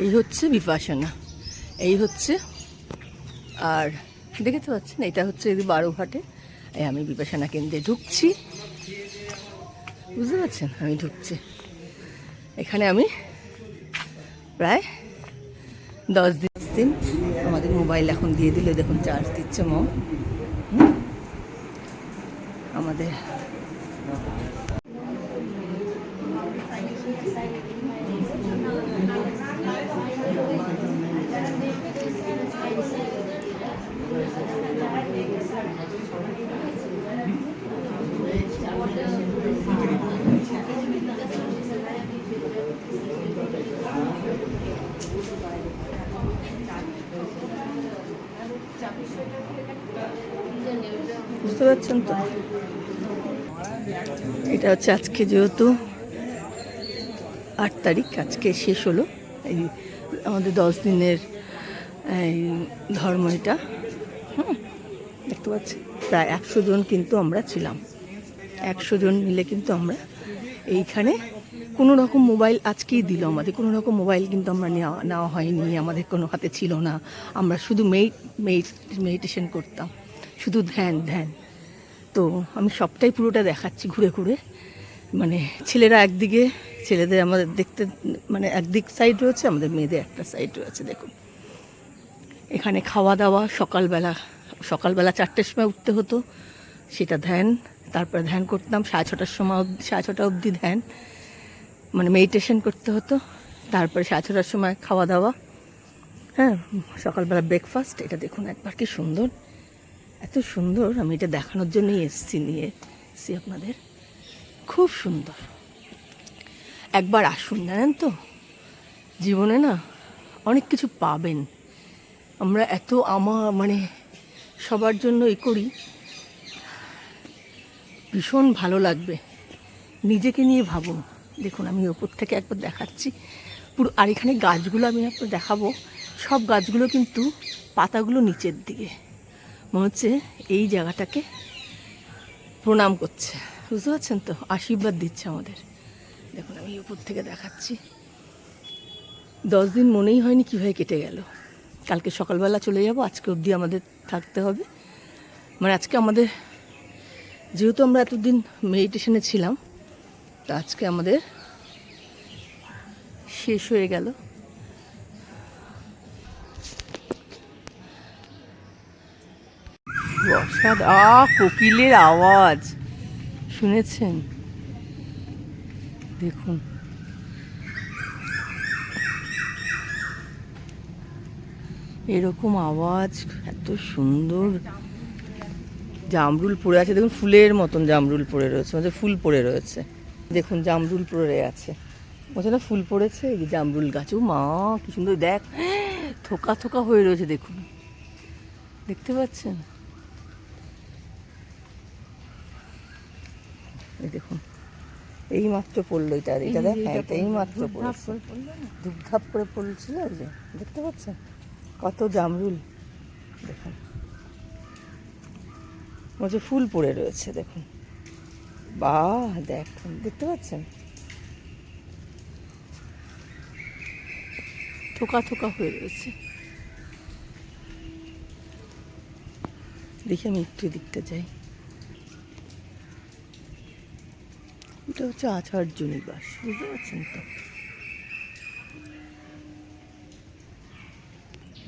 এই হচ্ছে বিপাসনা। এই হচ্ছে আর দেখতে পাচ্ছেন, এটা হচ্ছে যদি বারোঘাটে এই আমি বিপাশনা কেন্দ্রে ঢুকছি। বুঝতে পারছেন? আমি ঢুকছি। এখানে আমি প্রায় দশ দিন দিন আমাদের মোবাইল এখন দিয়ে দিলে। দেখুন, চার্জ দিচ্ছে মম। আমাদের পারছেন তো? এটা হচ্ছে আজকে যেহেতু আট তারিখ, আজকে শেষ হলো। এই আমাদের দশ দিনের, এই ধর্ম এটা। হুম, দেখতে পাচ্ছি। প্রায় একশো জন কিন্তু আমরা ছিলাম। একশো জন মিলে কিন্তু আমরা এইখানে কোনো রকম মোবাইল আজকেই দিল আমাদের। কোনো রকম মোবাইল কিন্তু আমরা নেওয়া নেওয়া হয়নি, আমাদের কোনো হাতে ছিল না। আমরা শুধু মেই মেডিটেশন করতাম। শুধু ধ্যান ধ্যান। তো আমি সবটাই পুরোটা দেখাচ্ছি ঘুরে ঘুরে। মানে ছেলেরা একদিকে, ছেলেদের আমাদের দেখতে মানে একদিক সাইড রয়েছে, আমাদের মেয়েদের একটা সাইড রয়েছে, দেখুন। এখানে খাওয়া দাওয়া সকালবেলা সকালবেলা চারটের সময় উঠতে হতো, সেটা ধ্যান, তারপরে ধ্যান করতাম, সাড়ে ছটার সময় সাড়ে ছটা অবধি ধ্যান মানে মেডিটেশন করতে হতো, তারপরে সাড়ে ছটার সময় খাওয়া দাওয়া হ্যাঁ সকালবেলা ব্রেকফাস্ট এটা দেখুন একবার কি সুন্দর। এত সুন্দর, আমি এটা দেখানোর জন্যই এসছি নিয়ে এসছি আপনাদের। খুব সুন্দর। একবার আসুন, জানেন তো? জীবনে না অনেক কিছু পাবেন। আমরা এত আমার মানে সবার জন্য এ করি। ভীষণ ভালো লাগবে। নিজেকে নিয়ে ভাবুন। দেখুন, আমি ওপর থেকে একবার দেখাচ্ছি। পুরো আর এখানে গাছগুলো আমি আপনার দেখাবো। সব গাছগুলো কিন্তু পাতাগুলো নিচের দিকে। মনে হচ্ছে এই জায়গাটাকে প্রণাম করছে। বুঝতে পারছেন তো? আশীর্বাদ দিচ্ছে আমাদের। দেখুন, আমি উপর থেকে দেখাচ্ছি। দশ দিন মনেই হয়নি কীভাবে কেটে গেল। কালকে সকালবেলা চলে যাব, আজকে অবধি আমাদের থাকতে হবে। মানে আজকে আমাদের, যেহেতু আমরা এতদিন মেডিটেশনে ছিলাম, তা আজকে আমাদের শেষ হয়ে গেল। অসাদ আ, কোকিলের আওয়াজ। শুনেছেন? দেখুন। এরকম আওয়াজ, এত সুন্দর। জামরুল পড়ে আছে, দেখুন, ফুলের মতন জামরুল পড়ে রয়েছে মানে ফুল পড়ে রয়েছে। দেখুন, জামরুল পড়ে আছে। বলছে, না, ফুল পড়েছে, এই জামরুল গাছ, ও মা, কি সুন্দর, দেখ, থোকা থোকা হয়ে রয়েছে, দেখুন। দেখতে পাচ্ছেন? এই দেখুন। এই মাত্র পড়ল এটা আর এটা দেখ এটা এই মাত্র পড়েছে। ধূপধাপ করে পড়ছিল ওই যে দেখতে পাচ্ছেন? কত জামরুল। দেখুন। বলছে ফুল পড়ে রয়েছে দেখুন। বাহ দেখুন দেখতে পাচ্ছেন? থোকা থোকা হয়ে রয়েছে। দেখি আমি একটু দিকটা যাই। এটা হচ্ছে আচার্য নিবাস, বুঝতে পারছেন তো?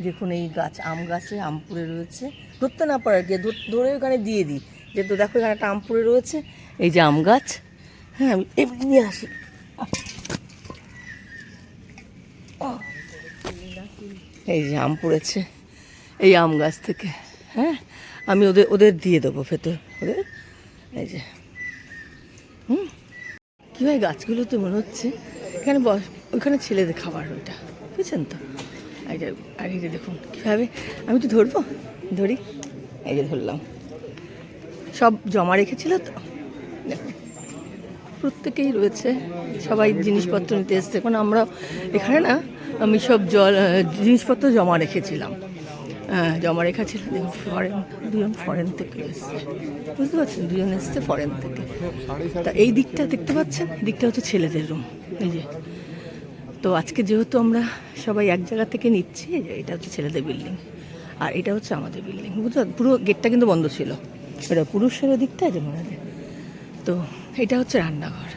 দেখুন, এই গাছ, আম গাছে, আম পুড়ে রয়েছে। ধরতে না পারে গিয়ে ধরে ওখানে দিয়ে দিই। যে তো দেখো এখানে একটা আম পুড়ে রয়েছে, এই যে আম গাছ। হ্যাঁ আমি এমনি নিয়ে আসি। এই যে আম পড়েছে, এই আম গাছ থেকে। হ্যাঁ আমি ওদের ওদের দিয়ে দেবো ভেতর, ওদের। এই যে। হুম? কী হয়, গাছগুলোতে মনে হচ্ছে এখানে বস ওইখানে ছেলেদের খাবার ওইটা, বুঝছেন তো? আর যে দেখুন, কীভাবে, আমি তো ধরবো? ধরি, এই যে ধরলাম। সব জমা রেখেছিল তো? প্রত্যেকেই রয়েছে, সবাই জিনিসপত্র নিতে এসছে। কারণ আমরা এখানে না, আমি সব জল জিনিসপত্র জমা রেখেছিলাম। হ্যাঁ জমা রেখেছিলাম দেখুন ফরেন দুজন ফরেন থেকে এসছে। বুঝতে পারছেন? দুজন এসছে ফরেন থেকে। তা এই দিকটা দেখতে পাচ্ছেন? দিকটা হচ্ছে ছেলেদের রুম এই যে। তো আজকে যেহেতু আমরা সবাই এক জায়গা থেকে নিচ্ছি এটা হচ্ছে ছেলেদের বিল্ডিং আর এটা হচ্ছে আমাদের বিল্ডিং বুঝছ পুরো গেটটা কিন্তু বন্ধ ছিল। এটা পুরুষের দিকটা আছে মনে তো এটা হচ্ছে রান্নাঘর।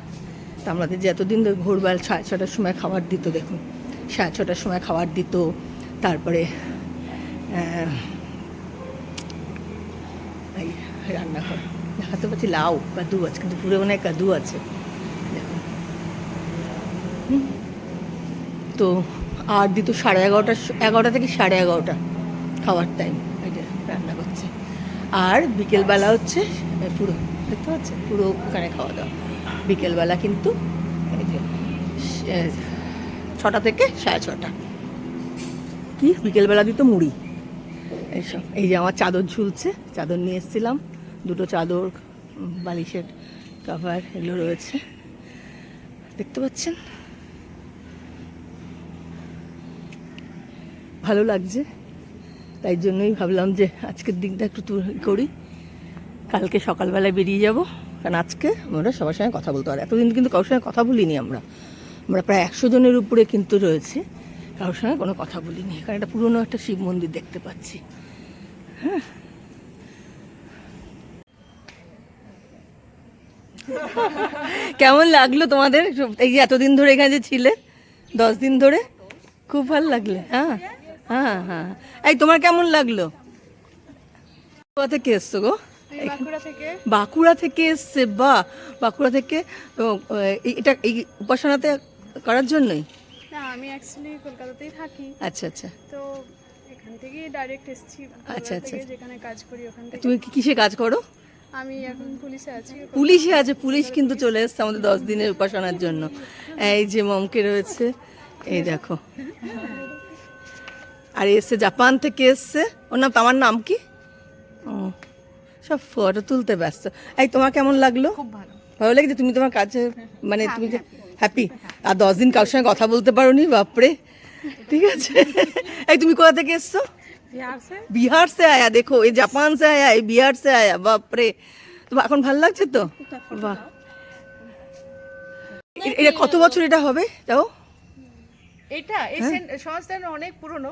তো আমাদের যে এতদিন ধরে ভোরবেলা সাড়ে ছটার সময় খাবার দিত, দেখুন। সাড়ে ছটার সময় খাবার দিত, তারপরে এই রান্নাঘর দেখাতে পাচ্ছি লাউ কাদু আছে কিন্তু পুরো মনে হয় কাদু আছে দেখুন তো আর দিত সাড়ে এগারোটা এগারোটা থেকে সাড়ে এগারোটা খাওয়ার টাইম এটা রান্না করছে আর বিকেলবেলা হচ্ছে পুরো দেখতে পাচ্ছেন পুরো ওখানে খাওয়া দাওয়া বিকেলবেলা কিন্তু এই যে ছটা থেকে সাড়ে ছটা কি বিকেলবেলা দিত মুড়ি এইসব এই যে আমার চাদর ঝুলছে, চাদর নিয়ে এসেছিলাম। দুটো চাদর বালিশের কাভার এগুলো রয়েছে। দেখতে পাচ্ছেন? ভালো লাগছে। তাই জন্যই ভাবলাম যে আজকের দিনটা একটু করি। কালকে সকালবেলায় বেরিয়ে যাব। কারণ আজকে আমরা সবার সঙ্গে কথা বলতে পারি। এতদিন কিন্তু কারোর সঙ্গে কথা বলিনি আমরা। আমরা প্রায় একশো জনের উপরে কিন্তু রয়েছে। কারোর সঙ্গে কোনো কথা বলিনি। কারণ একটা পুরনো একটা শিব মন্দির দেখতে পাচ্ছি। কেমন লাগল তোমাদের? এই যে এতদিন ধরে এখানে যে ছিলে দশ দিন ধরে খুব ভালো লাগলে হ্যাঁ? হ্যাঁ হ্যাঁ। এই তোমার কেমন লাগল? কোথা থেকে এসছো গো? বাঁকুড়া থেকে। এসছে বা বাঁকুড়া থেকে এটা এই উপাসনাতে করার জন্যই? না আমি অ্যাকচুয়ালি কলকাতাতেই থাকি। আচ্ছা আচ্ছা। তো এখান থেকেই ডাইরেক্ট এসেছি। আচ্ছা, আচ্ছা। যেখানে কাজ করি ওখান থেকে। তুমি কি কিসে কাজ করো? আমি এখন পুলিশে আছি। পুলিশে আছে পুলিশ কিন্তু চলে এসছে আমাদের দশ দিনের উপাসনার জন্য। এই যে মমকে রয়েছে এই দেখো। আর এসছে জাপান থেকে এসছে। ওর নাম আমার নাম কি? ও সব ফটো তুলতে ব্যস্ত। এই তোমার কেমন লাগল? খুব ভালো। ভালো লেগেছে? তুমি তোমার কাছে মানে তুমি হ্যাপি আর দশ দিন কারোর সঙ্গে কথা বলতে পারো নি বাপরে। ঠিক আছে? এই তুমি কোথা থেকে এসছো? বিহার সে আয়া দেখো এই জাপান সে আয়া এই বিহার সে আয়া বাপরে। এখন ভালো লাগছে তো? বাহ। এটা কত বছর এটা হবে? তাও এটা এই হ্যাঁ। সংস্থান অনেক পুরনো।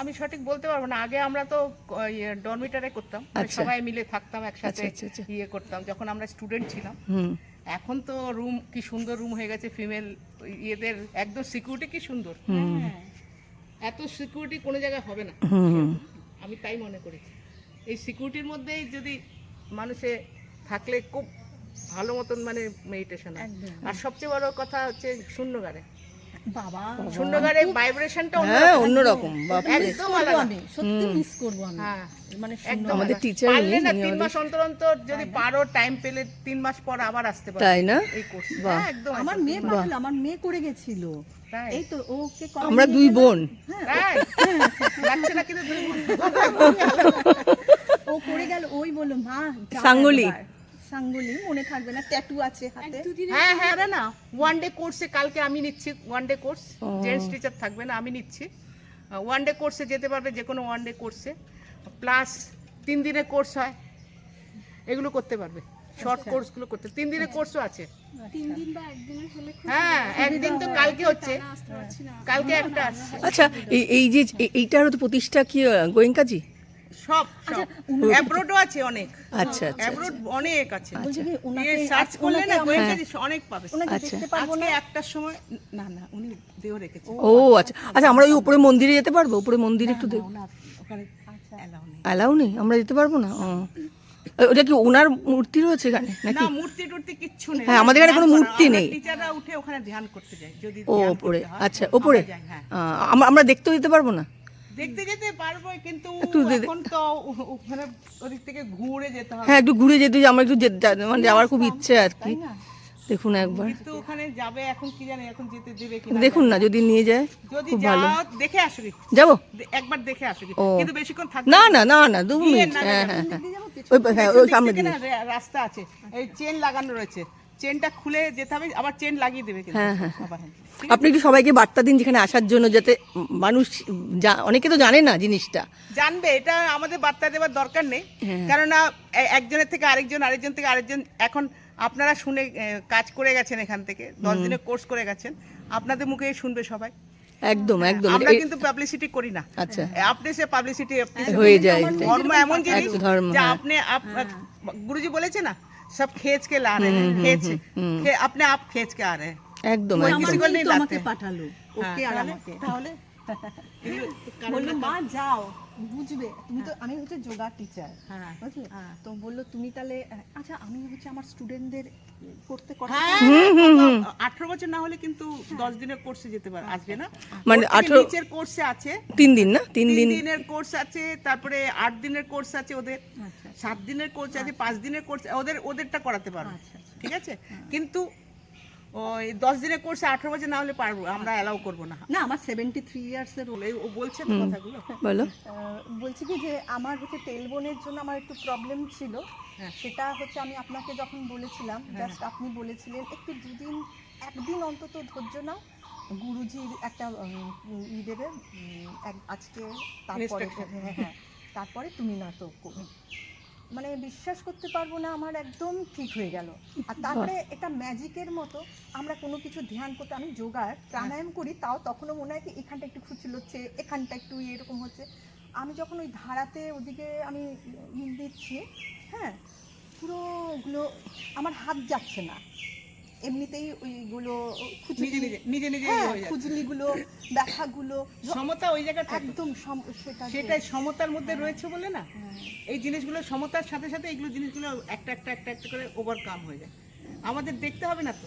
আমি সঠিক বলতে পারব না। আগে আমরা তো ইয়ে, ডরমিটারে করতাম। আচ্ছা। সবাই মিলে থাকতাম একসাথে আচ্ছা, আচ্ছা, ইয়ে করতাম। যখন আমরা স্টুডেন্ট ছিলাম। এখন তো রুম কি সুন্দর রুম হয়ে গেছে ফিমেল ইয়েদের একদম সিকিউরিটি কি সুন্দর? হ্যাঁ। এত সিকিউরিটি কোনো জায়গায় হবে না। আমি তাই মনে করি। এই সিকিউরিটির মধ্যেই যদি মানুষে থাকলে খুব ভালো মতন মানে মেডিটেশন আর সবচেয়ে বড় কথা হচ্ছে শূন্যগারে। বাবা। শূন্যগারে ভাইব্রেশনটা হ্যাঁ অন্যরকম। একদম আমি সত্যি মিস করব আমি। হ্যাঁ মানে আমাদের আলাদা। পারলে না তিন মাস অন্তর অন্তর যদি পারো টাইম পেলে তিন মাস পর আবার আসতে পারো। তাই না? এই কোর্স হ্যাঁ একদম আমার মেয়ে পাঠালো আমার মেয়ে করে গেছিল। এই তো ওকে আমরা দুই বোন। তাই। লাগছে না কিন্তু তুমি ও করে গেল ওই বলল মা সাঙ্গলি। একবার। মনে থাকবে না ট্যাটু আছে হাতে। হ্যাঁ হ্যাঁ। আরে না? ওয়ান ডে কোর্সে কালকে আমি নিচ্ছি one day course gents teacher থাকবে না আমি নিচ্ছি। ওয়ান ডে কোর্সে যেতে পারবে যে কোনো ওয়ান ডে কোর্সে প্লাস তিন দিনের কোর্স হয় এগুলো করতে পারবে। শর্ট কোর্সগুলো করতে তিন দিনের কোর্সও আছে। তিন দিন বা একদিনের হলে খুব হ্যাঁ একদিন তো কালকে হচ্ছে। না কালকে একটা আচ্ছা এই এই যে এ- এইটারও প্রতিষ্ঠা কি গোয়েঙ্কাজি? সব সব। অ্যাব্রোডও আছে অনেক। আচ্ছা আচ্ছা অ্যাব্রোড অনেক আছে। বলছি কি সার্চ করলে না অনেক পাবে। আচ্ছা। দেখতে পারব আজকে না। একটার সময় না না উনি দেহ রেখেছে। ও আচ্ছা। আচ্ছা আমরা ওই উপরে মন্দিরে যেতে পারব? উপরে মন্দিরে একটু অ্যালাউ নেই। আমরা যেতে পারব না? ও। ওটা কি ওনার মূর্তি রয়েছে এখানে নাকি? না মূর্তি টুর্তি কিচ্ছু নেই। হ্যাঁ, আমাদের এখানে কোনো মূর্তি নেই। টিচাররা উঠে ওখানে ধ্যান করতে যায় যদি ও ওপরে আচ্ছা ওপরে হ্যাঁ। আহ, আমরা আমরা দেখতেও যেতে পারব না? দেখতে যেতে পারব কিন্তু এখন তো ওখানে ওদিক থেকে ঘুরে যেতে হবে। হ্যাঁ একটু ঘুরে যেতে আমার একটু মানে যাওয়ার খুব ইচ্ছে আর কি। দেখুন একবার। কিন্তু ওখানে যাবে এখন কি জানি এখন যেতে দেবে কিনা দেখুন না যদি নিয়ে যায় যদি খুব ভালো। যাও দেখে আসো কি। যাব একবার দেখে আসো কি। ও। কিন্তু বেশিক্ষণ থাকবে না না। না না দু মিনিট। হ্যাঁ হ্যাঁ হ্যাঁ। ওই হ্যাঁ সামনে রাস্তা আছে। এই চেন লাগানো রয়েছে। চেনটা খুলে যেতে হবে আবার চেন লাগিয়ে দেবে হ্যাঁ হ্যাঁ, হ্যাঁ।, হ্যাঁ আপনি একটু সবাইকে বার্তা দিন যেখানে আসার জন্য যাতে মানুষ অনেকে তো জানে না জিনিসটা। জানবে এটা আমাদের বার্তা দেওয়ার দরকার নেই। হ্যাঁ। কেননা একজনের থেকে আরেকজন আরেকজন থেকে আরেকজন এখন আপনারা শুনে কাজ করে গেছেন এখান থেকে দশ দিনের কোর্স করে গেছেন আপনাদের মুখে শুনবে সবাই। একদম একদম। আমরা কিন্তু পাবলিসিটি করি না। আচ্ছা। আপনি সে পাবলিসিটি হয়ে যায় ধর্ম এমন জিনিস ধর্ম আপনি গুরুজি বলেছে না सब खेच के ला रहे हैं खेच खे- अपने आप खेच के आ रहे हैं একদম ওই একদম किसी को नहीं তো लाते আমাকে পাঠালো ওকে আর আমাকে তাহলে বললো মা যাও বুঝবে তুমি তো আমি হচ্ছে যোগা টিচার হ্যাঁ বুঝলে তো বললো তুমি তাহলে আচ্ছা আমি হচ্ছে আমার স্টুডেন্টদের করতে করতে হ্যাঁ আঠারো বছর না হলে কিন্তু দশ দিনের কোর্সে যেতে পারে আসবে না মানে ওর থেকে 18 নিচের কোর্সে আছে তিন দিন না তিন তিন দিন দিনের কোর্স আছে তারপরে আট দিনের কোর্স আছে ওদের আচ্ছা সাত দিনের কোর্স আছে পাঁচ দিনের কোর্স ওদের ওদেরটা করাতে পারব আচ্ছা, আচ্ছা। ঠিক আছে? কিন্তু ওই দশ দিনের কোর্সে আঠারো বছর না হলে পারব আমরা অ্যালাউ করব না। না আমার সেভেন্টি থ্রি ইয়ার্স এর বলে ও বলছে তো কথাগুলো? বলো। বলছি কি যে আমার হচ্ছে টেলবোনের জন্য আমার একটু প্রবলেম ছিল। হ্যাঁ। সেটা হচ্ছে আমি আপনাকে যখন বলেছিলাম জাস্ট আপনি বলেছিলেন একটু দুদিন একদিন অন্তত ধৈর্য নাও। গুরুজির একটা ই দেবে আজকে তারপরে হ্যাঁ হ্যাঁ তারপরে তুমি না তো করো। মানে বিশ্বাস করতে পারব না আমার একদম ঠিক হয়ে গেল। আর তারপরে এটা ম্যাজিকের মতো আমরা কোনো কিছু ধ্যান করতে আমি যোগার প্রাণায়াম করি তাও তখনও মনে হয় কি এখানটা একটু খুচল হচ্ছে এখানটা একটু এরকম হচ্ছে। আমি যখন ওই ধারাতে ওদিকে আমি দিচ্ছি হ্যাঁ পুরো ওগুলো আমার হাত যাচ্ছে না। এমনিতেই ওইগুলো নিজে নিজে নিজে নিজে হ্যাঁ হয়ে যাচ্ছে। খুজলিগুলো ব্যথাগুলো সমতা ওই জায়গাটা একদম সেটা সেটাই সমতার মধ্যে রয়েছে বলে না? হ্যাঁ। এই জিনিসগুলো সমতার সাথে সাথে এগুলো জিনিসগুলো একটা একটা একটা একটা করে ওভারকাম হয়ে যায়। আমাদের দেখতে হবে না তো।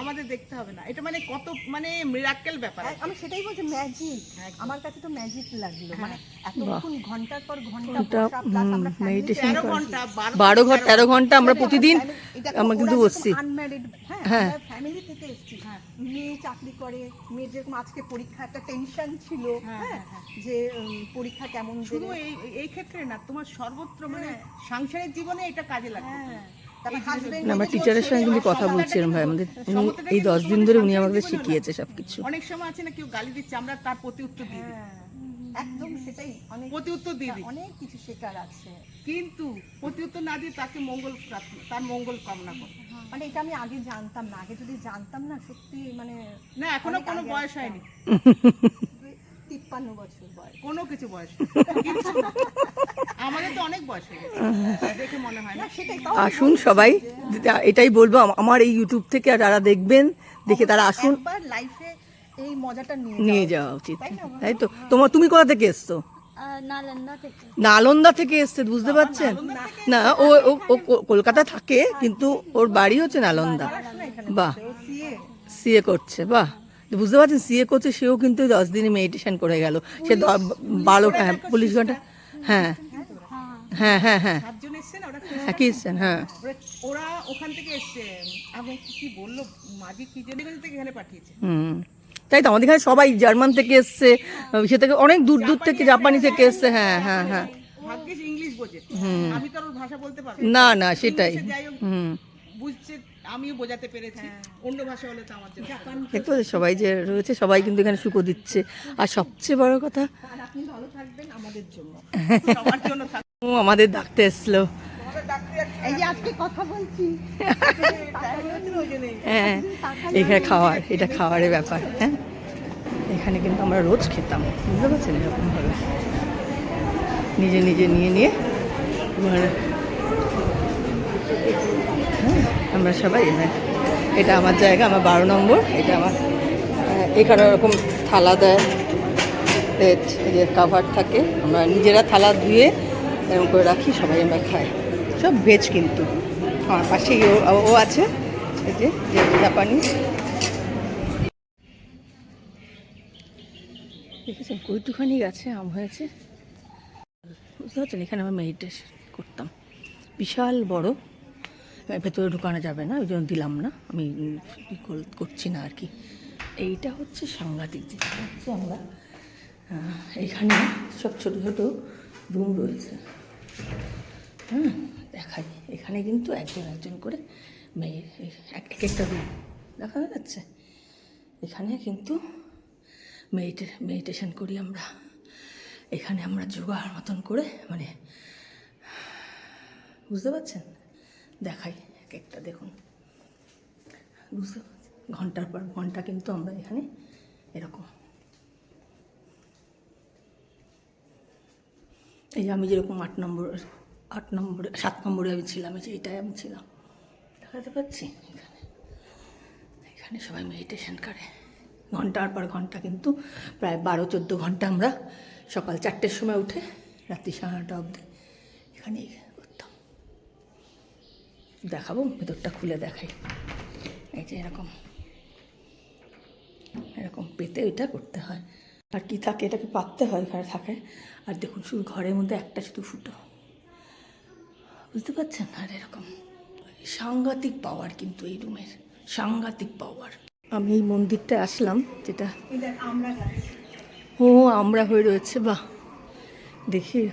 আমাদের দেখতে হবে না। এটা মানে কত মানে মিরাক্কেল ব্যাপার হ্যাঁ, আমি সেটাই বলছি ম্যাজিক আমার কাছে তো ম্যাজিক লাগল। হ্যাঁ। মানে এতক্ষণ ঘণ্টার পর ঘণ্টা আমরা meditation ঘণ্টা বারো ঘণ্টা তেরো ঘণ্টা আমরা প্রতিদিন আমরা কিন্তু বসছি। হ্যাঁ হ্যাঁ। ফ্যামিলি থেকে এসেছি। মেয়ে চাকরি করে মেয়ের যেরকম আজকে পরীক্ষা একটা টেনশন ছিল হ্যাঁ, হ্যাঁ যে পরীক্ষা কেমন শুধু এই এই ক্ষেত্রে না তোমার সর্বত্র মানে সাংসারিক জীবনে এটা কাজে লাগে হ্যাঁ আমার টিচারের সঙ্গে কিন্তু কথা বলছিলাম ভাই আমাদের উনি এই দশ দিন ধরে উনি আমাদের শিখিয়েছে সবকিছু। অনেক সময় আছে না কেউ গালি দিচ্ছে আমরা তার প্রতি উত্তর দিই। হ্যাঁ, একদম সেটাই অনেক প্রতি উত্তর দিয়ে দিই অনেক কিছু শেখার আছে। কিন্তু প্রতি উত্তর না দিয়ে তাকে মঙ্গল তার মঙ্গল কামনা করো। মানে এটা আমি আগে জানতাম না। আগে যদি জানতাম না সত্যি মানে না এখনও কোনো বয়স হয়নি। তিপ্পান্ন বছর বয়স। কোনো কিছু বয়স নেই। আমাদের তো অনেক বয়স হয়ে গেছে। দেখে মনে হয় না। না সেটাই তাও আসুন সবাই। এটাই বলব আমার এই ইউটিউব থেকে আর যারা দেখবেন দেখে তারা আসুন। একবার লাইফে এই মজাটা নিয়ে যাওয়া উচিত। তাই তো? তোমার তুমি কোথা থেকে এসছো? নালন্দা থেকে। থেকে এসছে বুঝতে পারছেন? না ও ও ও কলকাতা থাকে কিন্তু ওর বাড়ি হচ্ছে নালন্দা। বাহ। সিএ করছে বাহ। বুঝতে পারছেন সিএ করছে সেও কিন্তু দশ দিনে মেডিটেশন করে গেল। সে দ- বারো হ্যাঁ পুলিশ ঘণ্টা হ্যাঁ। হ্যাঁ হ্যাঁ হ্যাঁ। হ্যাঁ কি এসছেন? হ্যাঁ। ওরা- ওখান থেকে এসছে। এবং কি বলল? মাঝে কি জেনে গেছে থেকে এখানে পাঠিয়েছে। হুম। তাই তো আমাদের এখানে সবাই জার্মান থেকে এসছে সে থেকে অনেক দূর দূর থেকে জাপানি থেকে এসছে হ্যাঁ হ্যাঁ হ্যাঁ। ভাগ্যিস ইংলিশ বোঝে। আমি তো ভাষা বলতে পারব না। না সেটাই। হুম। বুঝছে আমিও বোঝাতে পেরেছি। অন্য ভাষা হলে তো আমার সবাই যে রয়েছে সবাই কিন্তু এখানে সুখো দিচ্ছে। আর সবচেয়ে বড় কথা আপনি ভালো থাকবেন আমাদের জন্য। সবার জন্য আমাদের ডাকতে এসলো এই যে আজকে কথা বলছি। হ্যাঁ। এখানে খাওয়ার এটা খাওয়ারের ব্যাপার হ্যাঁ? এখানে কিন্তু আমরা রোজ খেতাম বুঝতে পারছেন? এরকমভাবে নিজে নিজে নিয়ে নিয়ে হ্যাঁ, আমরা সবাই এখানে। এটা আমার জায়গা, আমার বারো নম্বর। এটা আমার এখানে ওরকম থালা দেয়। প্লেট যে কাভার থাকে। আমরা নিজেরা থালা ধুয়ে এরকম করে রাখি, সবাই আমরা খাই। সব ভেজ কিন্তু। আমার পাশেই ও আছে। এই যে জাপানি। দেখেছেন কইটুখানি গাছে আম হয়েছে? বুঝতে পারছেন, এখানে আমরা মেডিটেশন করতাম। বিশাল বড় ভেতরে ঢুকানো যাবে না, ওই জন্য দিলাম না। আমি করছি না আর কি। এইটা হচ্ছে সাংঘাতিক যেটা হচ্ছে আমরা এখানে সব ছোট ছোট রুম রয়েছে। হ্যাঁ দেখাই। এখানে কিন্তু একজন একজন করে মেয়ে এক একটা রুম দেখা যাচ্ছে? এখানে কিন্তু মেডিটে মেডিটেশন করি আমরা। এখানে আমরা যোগার মতন করে মানে বুঝতে পারছেন? দেখাই এক একটা, দেখুন। বুঝতে ঘণ্টার পর ঘণ্টা কিন্তু আমরা এখানে এরকম। এই যে আমি যেরকম আট নম্বর, আট নম্বরে, সাত নম্বরে আমি ছিলাম, এই যে এটাই আমি ছিলাম। দেখাতে পাচ্ছি? এখানে এখানে সবাই মেডিটেশন করে। ঘণ্টার পর ঘণ্টা কিন্তু প্রায় বারো, চোদ্দ ঘণ্টা আমরা সকাল চারটের সময় উঠে রাত্রি সাড়ে নটা অবধি করতাম দেখাবো, ভেতরটা খুলে দেখাই। এই যে এরকম। এরকম পেতে এটা করতে হয়। আর কি থাকে, এটাকে পাততে হয় ঘরে থাকে। আর দেখুন, শুধু ঘরের মধ্যে একটা শুধু ফুটো। বুঝতে পারছেন? আর এরকম। সাংঘাতিক পাওয়ার কিন্তু এই রুমের সাংঘাতিক পাওয়ার আমি এই মন্দিরটা আসলাম, যেটা ও, আমরা হয়ে রয়েছে, বাহ। দেখি।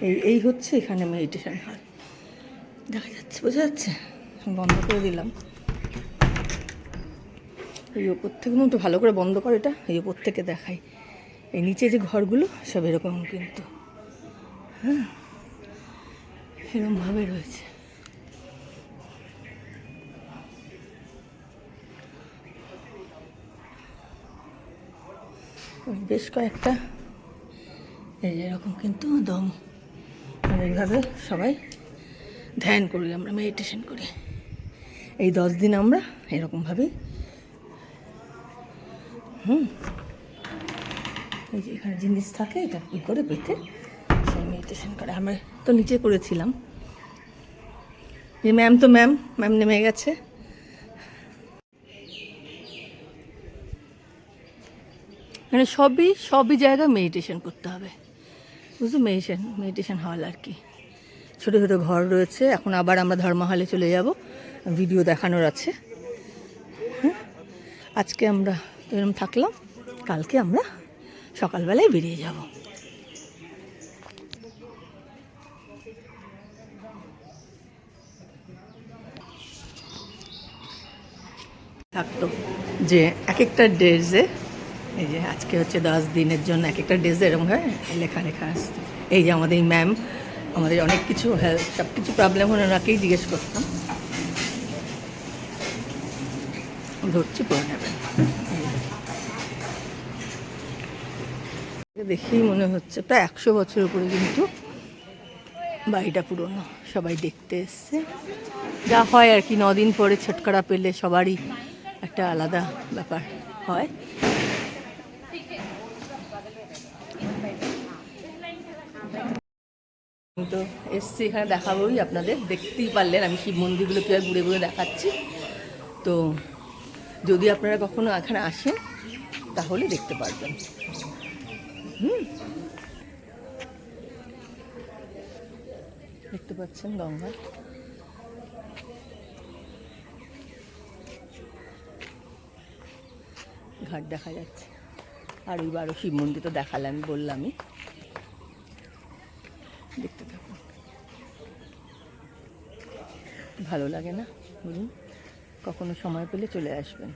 এই এই হচ্ছে এখানে মেডিটেশন হল দেখা যাচ্ছে, বোঝা যাচ্ছে? বন্ধ করে দিলাম। এই ওপর থেকে একটু ভালো করে বন্ধ করে এটা। এই ওপর থেকে দেখাই। এই নিচে যে ঘরগুলো, সব এরকম কিন্তু। হ্যাঁ এরকমভাবে রয়েছে। বেশ কয়েকটা, এই এরকম কিন্তু দম। এইভাবে সবাই ধ্যান করি আমরা মেডিটেশন করি। এই দশ দিন আমরা এরকমভাবেই হুম, এই যে এখানে জিনিস থাকে, এটা কী করে পেতে সেই মেডিটেশন করে। আমরা তো নিচে করেছিলাম। যে ম্যাম তো ম্যাম ম্যাম নেমে গেছে। মানে সবই সবই জায়গায় মেডিটেশন করতে হবে। বুঝলো মেডিটেশন মেডিটেশন হল আর কি। ছোটো ছোটো ঘর রয়েছে। এখন আবার আমরা ধর্মহলে চলে যাব। ভিডিও দেখানোর আছে। হ্যাঁ আজকে আমরা এরকম থাকলাম। কালকে আমরা সকালবেলায় বেরিয়ে যাব। থাকতো যে এক একটা ডেজে এই যে আজকে হচ্ছে দশ দিনের জন্য এক একটা এরকম হয়, লেখা লেখা আসতো। এই যে আমাদের ম্যাম আমাদের অনেক কিছু হেল্প সব কিছু প্রবলেম হলে ওনাকেই জিজ্ঞেস করতাম। ধরছি পরে নেবেন দেখেই মনে হচ্ছে, প্রায় একশো বছর উপরে কিন্তু বাড়িটা পুরনো, সবাই দেখতে এসছে। যা হয় আর কি দিন পরে ছটকারা পেলে সবারই একটা আলাদা ব্যাপার হয়। তো এসছি এখানে দেখাবোই আপনাদের। দেখতেই পারলেন আমি শিব মন্দিরগুলো কীভাবে ঘুরে ঘুরে দেখাচ্ছি। তো যদি আপনারা কখনো এখানে আসেন, তাহলে দেখতে পারবেন। হুম। দেখতে পাচ্ছেন গঙ্গা। ঘাট দেখা যাচ্ছে। আর ওই বারো শিব মন্দির তো দেখালাম, বললামই দেখতে থাকুন ভালো লাগে না, বলুন। কখনো সময় পেলে চলে আসবেন।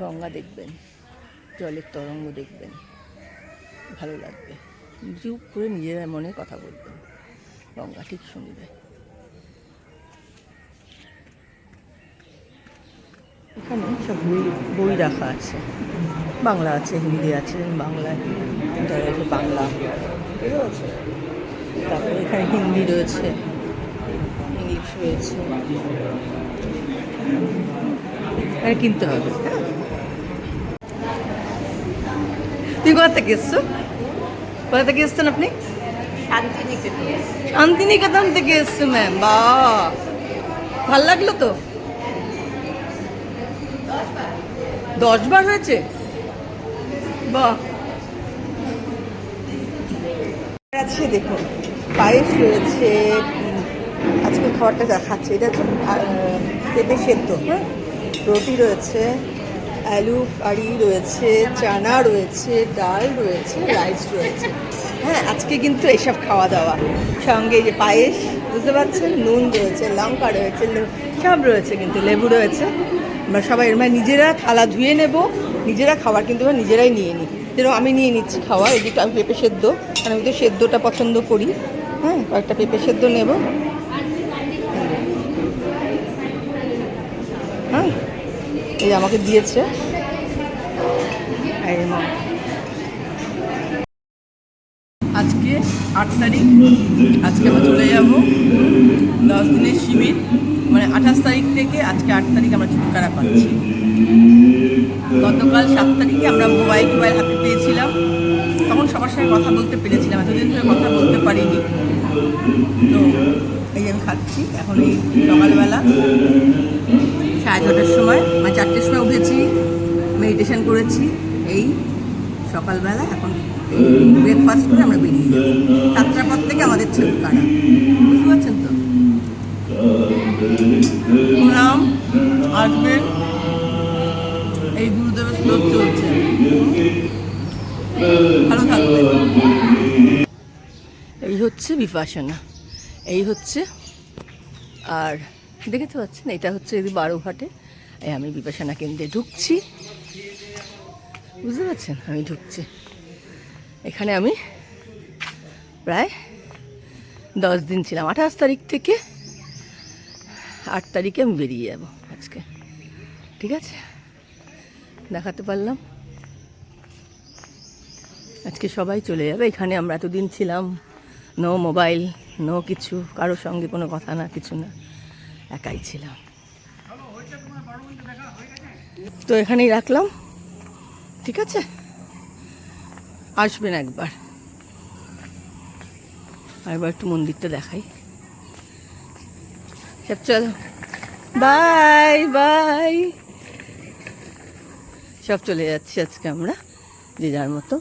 গঙ্গা দেখবেন, জলের তরঙ্গ দেখবেন, ভালো লাগবে। চুপ করে নিজের মনে কথা বলবেন, গঙ্গা ঠিক শুনবে। এখানে সব বই বই রাখা আছে। বাংলা আছে, হিন্দি আছে বাংলায় বাংলা। ঠিক আছে। তারপরে এখানে হিন্দি রয়েছে। রয়েছে। এখানে কিনতে হবে হ্যাঁ? তুই কোথা থেকে এসছো? কোথা থেকে এসছেন আপনি? শান্তিনিকেতন থেকে এসছে ম্যাম বা ভালো লাগল তো? দশ বার হয়েছে? বাহ! আছে দেখুন, পায়েস রয়েছে আজকে খাবারটা দেখাচ্ছে। এটা হচ্ছে পেঁপে সেদ্ধ হ্যাঁ? রুটি রয়েছে, আলু কারি রয়েছে, চানা রয়েছে, ডাল রয়েছে, রাইস রয়েছে। হ্যাঁ আজকে কিন্তু এইসব খাওয়া দাওয়া। সঙ্গে যে পায়েস, বুঝতে পারছেন? নুন রয়েছে, লঙ্কা রয়েছে সব রয়েছে কিন্তু, লেবু রয়েছে। আমরা সবাই মানে নিজেরা থালা ধুয়ে নেব, নিজেরা খাবার কিন্তু আমরা নিজেরাই নিয়ে নিই। যেরকম আমি নিয়ে নিচ্ছি খাওয়া যে আমি পেঁপে সেদ্ধ কারণ আমি তো সেদ্ধটা পছন্দ করি। হ্যাঁ কয়েকটা পেঁপে সেদ্ধ নেব। এই আমাকে দিয়েছে। আজকে আট তারিখ। আজকে আমরা চলে যাব দশ দিনের শিবির। মানে আঠাশ তারিখ থেকে আজকে আট তারিখ আমরা ছুটকারা পাচ্ছি। গতকাল সাত তারিখে আমরা মোবাইল টোবাইল হাতে পেয়েছিলাম। তখন সবার সঙ্গে কথা বলতে পেরেছিলাম। এতদিন ধরে কথা বলতে পারিনি। তো এই আমি খাচ্ছি। এখন এই সকালবেলা সাড়ে ছটার সময় মানে চারটের সময় উঠেছি মেডিটেশন করেছি, এই সকালবেলা এখন ব্রেকফাস্ট করে আমরা বেরিয়ে যাব। সাতটার পর থেকে আমাদের ছুটকারা বুঝতে পারছেন তো? নাম আসবেন এই গুরুদেবের শ্লোক চলছে। ভালো থাকবেন। এই হচ্ছে বিপাশনা এই হচ্ছে আর দেখতে পাচ্ছেন? এটা হচ্ছে যদি বারোঘাটে। আমি বিপাশনা কেন্দ্রে ঢুকছি। বুঝতে পারছেন? আমি ঢুকছি। এখানে আমি প্রায় দশ দিন ছিলাম। আঠাশ তারিখ থেকে আট তারিখে আমি বেরিয়ে যাব আজকে। ঠিক আছে? দেখাতে পারলাম। আজকে সবাই চলে যাবে। এখানে আমরা এতদিন ছিলাম। নো মোবাইল, নো কিছু। কারোর সঙ্গে কোনো কথা না, কিছু না। একাই ছিলাম। তো এখানেই রাখলাম। ঠিক আছে? আসবেন একবার। একবার একটু মন্দিরটা দেখাই। চলো। Bye bye. সব চলে যাচ্ছি আজকে আমরা, যে যার মতো।